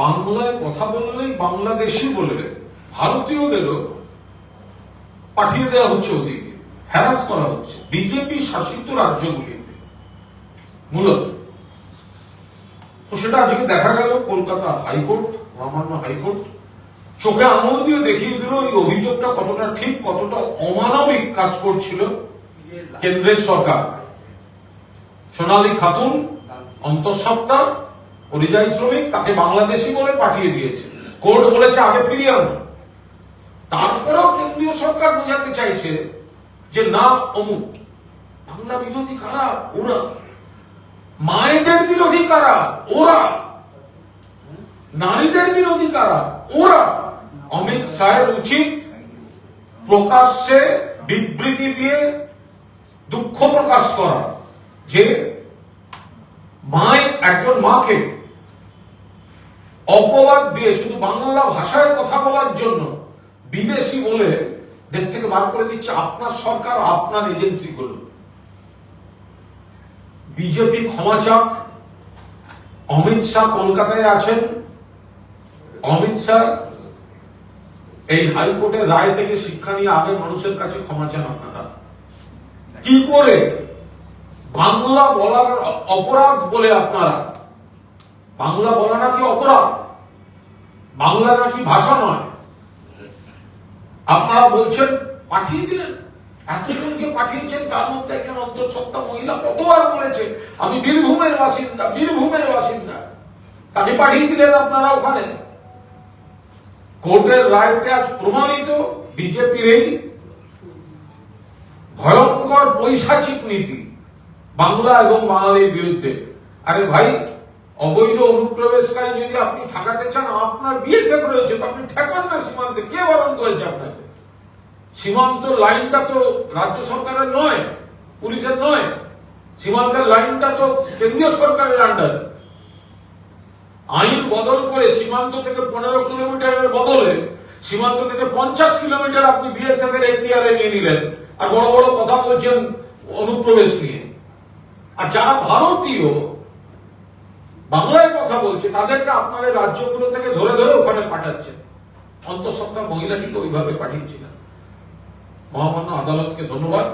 বাংলায় কথা বললেই বাংলাদেশি বলে ভারতীয়দেরও পাঠিয়ে দেওয়া হচ্ছে ওদিকে হ্যারাস করা হচ্ছে বিজেপি শাসিত রাজ্যগুলিতে, মূলত। তো সেটা আজকে দেখা গেল, কলকাতা হাইকোর্ট মহামান্য হাইকোর্ট। চোখে আঙুল দিয়ে দেখিয়ে দিল এই অভিযোগটা কতটা ঠিক, কতটা অমানবিক কাজ করছিল কেন্দ্রের সরকার। সোনালী খাতুন, অন্তঃসত্ত্বা পরিযায়ী শ্রমিক তাকে বাংলাদেশি বলে পাঠিয়ে দিয়েছে। কোর্ট বলেছে, আগে ফিরিয়ে আনো। তারপরেও কেন্দ্রীয় সরকার বোঝাতে চাইছে যে, না, অমুক। বাংলা বিরোধী কারা? ওরা। মায়েদের বিরোধী কারা? ওরা। নারীদের বিরোধী কারা? ওরা। অমিত শাহের উচিত প্রকাশ্যে বিবৃতি দিয়ে দুঃখ প্রকাশ করা যে মায় একজন মাকে অপবাদ দিয়ে শুধু বাংলা ভাষায় কথা বলার জন্য বিদেশি বলে দেশ থেকে বার করে দিচ্ছে আপনার সরকার, আপনার এজেন্সি গুলো। বিজেপি ক্ষমা চাক। অমিত শাহ কলকাতায় আছেন। অমিত শাহ এই হাইকোর্টের রায় থেকে শিক্ষা নিয়ে আগে মানুষের কাছে ক্ষমা চান আপনারা। কি করে বাংলা বলার অপরাধ বলে আপনারা বাংলা বলা নাকি অপরাধ? বাংলা নাকি ভাষা নয়? আপনারা বলছেন, পাঠিয়ে দিলেন। এতজনকে পাঠিয়েছেন, তার মধ্যে একজন অন্তঃসত্ত্বা মহিলা কতবার বলেছে আমি বীরভূমের বাসিন্দা বীরভূমের বাসিন্দা। তাকে পাঠিয়ে দিলেন আপনারা ওখানে। কোর্টের রায়তে আজ প্রমাণিত বিজেপির এই ভয়ঙ্কর পৈশাচিক নীতি, বাংলা এবং বাঙালির বিরুদ্ধে। আরে ভাই অবৈধ অনুপ্রবেশকারী যদি আপনি ঠেকাতে চান, আপনার বিএসএফ রয়েছে আপনি ঠেকান না সীমান্তে। কে বারণ করেছে আপনাকে? সীমান্ত লাইনটা তো রাজ্য সরকারের নয়, পুলিশের নয়। সীমান্তের লাইনটা তো কেন্দ্রীয় সরকারের আন্ডার আইন বদল করে সীমান্ত থেকে পনেরো কিলোমিটারের বদলে সীমান্ত থেকে পঞ্চাশ কিলোমিটার আপনি বিএসএফ এর এখতিয়ারে নিয়ে নিলেন আর বড় বড় কথা বলছেন অনুপ্রবেশ নিয়ে। আর যারা ভারতীয় বাংলায় কথা বলছে, তাদেরকে আপনাদের রাজ্যগুলো থেকে ধরে ধরে ওখানে পাঠাচ্ছেন অন্তঃসত্ত্বা মহিলাটিকে ওইভাবে পাঠিয়েছিলেন মহামান্য আদালতকে ধন্যবাদ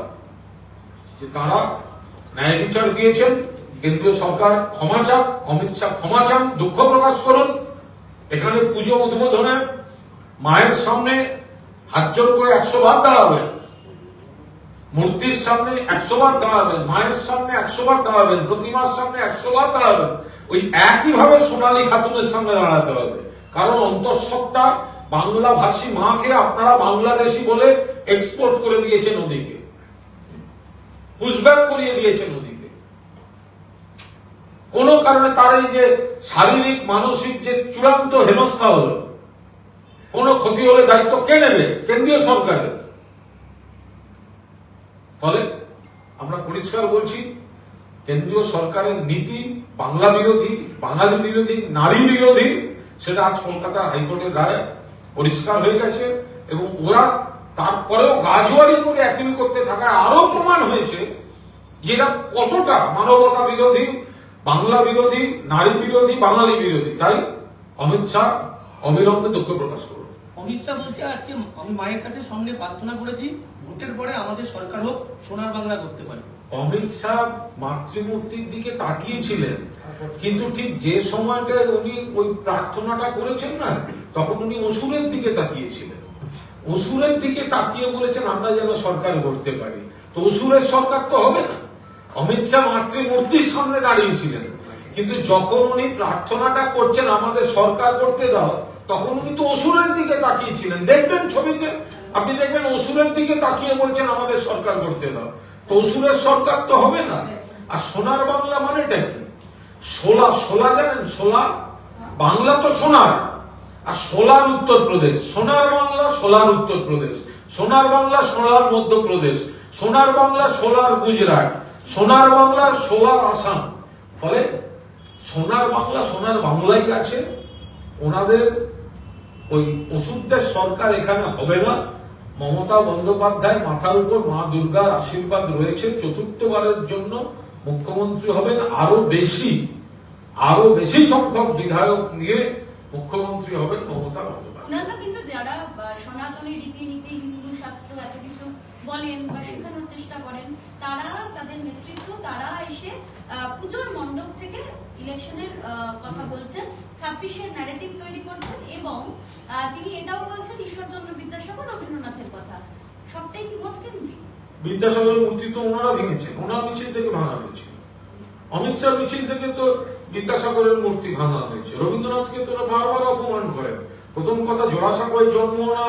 যে তারা ন্যায় বিচার দিয়েছেন। কেন্দ্রীয় সরকার ক্ষমা চাক, অমিত শাহ ক্ষমা চান, দুঃখ প্রকাশ করুন। এখানে পুজো উদ্বোধনে মায়ের সামনে হাত জোর করে একশো বার দাঁড়াবেন। মূর্তির সামনে একশো বার দাঁড়াবেন, মায়ের সামনে একশো বার দাঁড়াবেন, প্রতিমার সামনে একশো বার দাঁড়াবেন। ওই একই ভাবে সোনালী খাতুনের সামনে দাঁড়াতে হবে। কারণ অন্তঃসত্ত্বা বাংলা ভাষী মাকে আপনারা বাংলাদেশি বলে এক্সপোর্ট করে দিয়েছেন ওদিকে। পুশব্যাক করিয়ে দিয়েছেন ওদিকে। কোন কারণে তার এই যে শারীরিক, মানসিক যে চূড়ান্ত হেনস্থা হলো, কোন ক্ষতি হলে দায়িত্ব কে নেবে? কেন্দ্রীয় সরকারের। ফলে আমরা পরিষ্কার বলছি কেন্দ্রীয় সরকারের নীতি, বাংলা বিরোধী, বাঙালি বিরোধী, নারী বিরোধী, সেটা আজ কলকাতা হাইকোর্টের রায় পরিষ্কার হয়ে গেছে এবং ওরা তারপরেও গাজোয়ারি করে অ্যাপিল করতে থাকায় আরও প্রমাণ হয়েছে যে এরা কতটা মানবতা বিরোধী, বাংলা বিরোধী, নারী বিরোধী, বাঙালি বিরোধী। তাই অমিত শাহ, অবিলম্বে দুঃখ প্রকাশ করুন। অমিত শাহ বলছে, আজকে আমি মায়ের কাছে সামনে প্রার্থনা করেছি, ভোটের পরে আমাদের সরকার হোক, সোনার বাংলা করতে পারে। অমিত শাহ মাতৃমূর্তির দিকে তাকিয়েছিলেন। কিন্তু ঠিক যে সময়টায় উনি ওই প্রার্থনাটা করেছেন না, তখন উনি অসুরের দিকে তাকিয়েছিলেন। অসুরের দিকে তাকিয়ে বলেছেন, আমরা যেন সরকার করতে পারি। তো অসুরের সরকার তো হবে না। অমিত শাহ মাতৃমূর্তির সামনে দাঁড়িয়েছিলেন। কিন্তু যখন উনি প্রার্থনাটা করছেন, আমাদের সরকার করতে দাও, তখন উনি তো অসুরের দিকে তাকিয়েছিলেন। দেখবেন ছবিতে, আপনি দেখবেন অসুরের দিকে তাকিয়ে বলছেন, আমাদের সরকার করতে দাও। তো অসুরের সরকার তো হবে না। আর সোনার বাংলা মানেটা কি? সোলা সোলা জানেন? সোলা? বাংলা তো সোনার। আর সোলার উত্তরপ্রদেশ। সোনার বাংলা, সোলার উত্তরপ্রদেশ। সোনার বাংলা সোনার মধ্যপ্রদেশ। সোনার বাংলা, সোলার গুজরাট। সোনার বাংলা, সোলার আসাম। ফলে সোনার বাংলা, সোনার বাংলাই আছে। ওনাদের ওই ওষুধদের সরকার এখানে হবে না। মমতা বন্দ্যোপাধ্যায় মাথার উপর মা দুর্গার আশীর্বাদ রয়েছে, চতুর্থবারের জন্য মুখ্যমন্ত্রী হবেন আরও বেশি আরও বেশি সংখ্যক বিধায়ক নিয়ে মুখ্যমন্ত্রী হবেন মমতা বন্দ্যোপাধ্যায়। কিন্তু যারা সনাতনী হিন্দু শাস্ত্র এত কিছু বলেন বা শেখানোর চেষ্টা করেন, তারা তাদের নেতৃত্ব পুজোর মণ্ডপ থেকে ইলেকশনের কথা বলছেন, ছাব্বিশের ন্যারেটিভ তৈরি করছেন এবং তিনি এটাও বলছেন ঈশ্বরচন্দ্র বিদ্যাসাগর রবীন্দ্রনাথের কথা। সবটাই কি ভোট কেন্দ্রিক? বিদ্যাসাগরের মূর্তি তো ওনারা ভেঙেছেন। ওনার মিছিল থেকে ভাঙা হয়েছিল অমিত শাহ মিছিল থেকে তো বিদ্যাসাগরের মূর্তি ভাঙা হয়েছে। রবীন্দ্রনাথকে তো বারবার অপমান করেন। প্রথম কথা জোড়াসাঁকোয় জন্ম না,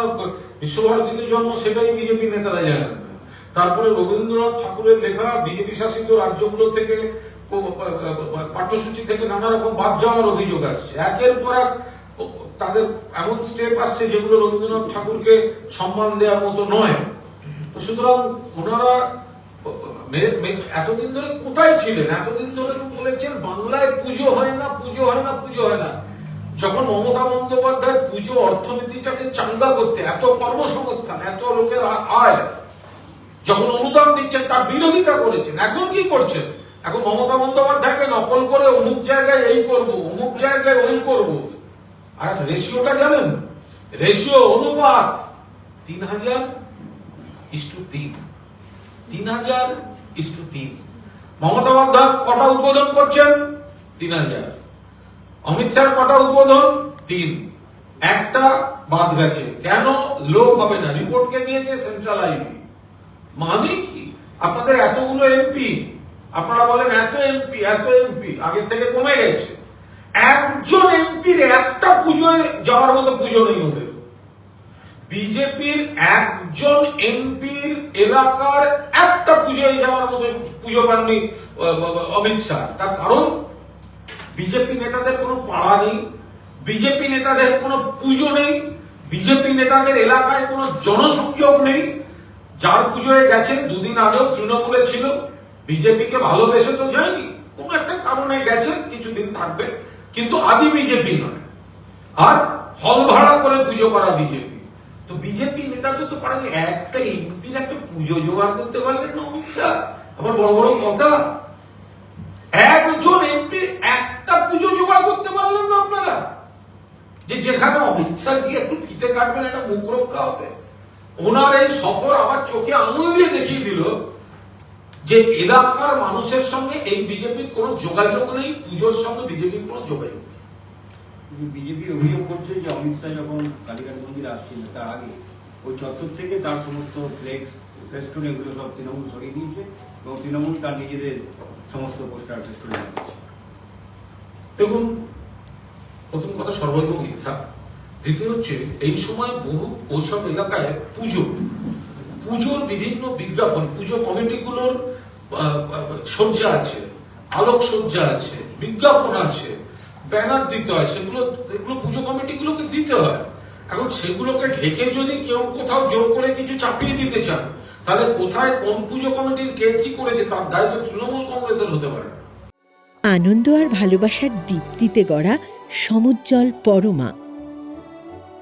বিশ্বভারতীতে জন্ম, সেটাই বিজেপি নেতারা জানেন না। তারপরে রবীন্দ্রনাথ ঠাকুরের লেখা বিজেপি শাসিত রাজ্যগুলো থেকে পাঠ্যসূচি থেকে নানা রকম বাদ যাওয়ার অভিযোগ আসছে। একের পর এক তাদের এমন স্টেপ আসছে যেগুলো রবীন্দ্রনাথ ঠাকুরকে সম্মান দেওয়ার মতো নয়। সুতরাং ওনারা এতদিন ধরে কোথায় ছিলেন? এতদিন ধরে বলেছেন, বাংলায় পুজো হয় না, পুজো হয় না, পুজো হয় না। যখন মমতা বন্দ্যোপাধ্যায় পুজো অর্থনীতিটাকে চাঙ্গা করতে, এত কর্মসংস্থান, এত লোকের আয় যখন অনুদান দিচ্ছেন, তার বিরোধিতা করেছেন। এখন কি করছেন? এখন মমতা বন্দ্যোপাধ্যায়কে নকল করে অমুক জায়গায় এই করব, অমুক জায়গায় ওই করব। আর রেশিওটা জানেন? রেশিও অনুপাত তিন হাজার ইস্টু তিন। তিন হাজার ইস্টু তিন। মমতা বন্দ্যোপাধ্যায় কটা উদ্বোধন করছেন? তিন হাজার। অমিত শাহ কটা উদ্বোধন? তিন। একটা বাদ গেছে। কেন? লোক হবে না। রিপোর্টকে দিয়েছে সেন্ট্রাল আইবি। মানে কি? আপনাদের এতগুলো এমপি আপনারা বলেন এত এমপি এত এমপি আগের থেকে কমে গেছে। একজন এমপির একটা পুজোয় যাওয়ার মতো পুজো নেই ওদের। বিজেপির একজন এমপির এলাকার একটা পুজোয় যাওয়ার মতো পুজো পাননি অমিত শাহ। তার কারণ, বিজেপি নেতাদের কোনো পাড়া নেই, বিজেপি নেতাদের কোনো পুজো নেই, বিজেপি নেতাদের এলাকায় কোনো জনসংযোগ নেই যার পুজোয় গেছেন দুদিন আগেও তৃণমূলে ছিল। বিজেপিকে ভালোবেসে তো যায়নি। কোন একটা কারণে গেছেন, কিছুদিন থাকবে কিন্তু আদি বিজেপি নয়। আর হল ভাড়া করে পুজো করা বিজেপি। তো বিজেপি নেতাদের তো পারে একটা এমপির একটা পুজো জোগাড় করতে পারলেন না অমিত শাহ। আবার বড় বড় কথা, একজন এমপি একটা পুজো জোগাড় করতে পারলেন না আপনারা। যে যেখানে অমিত শাহ গিয়ে একটু ফিতে কাটবেন, একটা মুখ রক্ষা হবে। ওনার এই সফর আমার চোখে আঙুল দিয়ে দেখিয়ে দিল যে এলাকার মানুষের সঙ্গে এই বিজেপির কোনো যোগাযোগ নেই পুজোর সঙ্গে বিজেপির কোনো যোগাযোগ নেই। বিজেপি অভিযোগ করছে যে অমিত শাহ যখন কালীঘাট মন্দির আসছিলেন তার আগে ওই চত্বর থেকে তার সমস্ত ফ্লেক্স ফেস্টুন এগুলো সব তৃণমূল সরিয়ে দিয়েছে এবং তৃণমূল তার নিজেদের সমস্ত পোস্টার ফেস্টুন লাগিয়েছে দেখুন প্রথম কথা সর্বৈব মিথ্যা। দ্বিতীয় হচ্ছে, এই সময় বহু ওইসব এলাকায় পুজো। পুজোর বিভিন্ন বিজ্ঞাপন, পুজো কমিটিগুলোর সজ্জা আছে আলোক সজ্জা আছে, বিজ্ঞাপন আছে, ব্যানার দিতে হয়, সেগুলো, এগুলো পুজো কমিটিগুলোকে দিতে হয়। এখন সেগুলোকে ঢেকে যদি কেউ কোথাও জোর করে কিছু চাপিয়ে দিতে চান, তাহলে কোথায় কোন পুজো কমিটির কে কি করেছে তার দায়িত্ব তৃণমূল কংগ্রেসের হতে পারে। আনন্দ আর ভালোবাসার দীপ্তিতে গড়া সমুজ্জ্বল পরমা।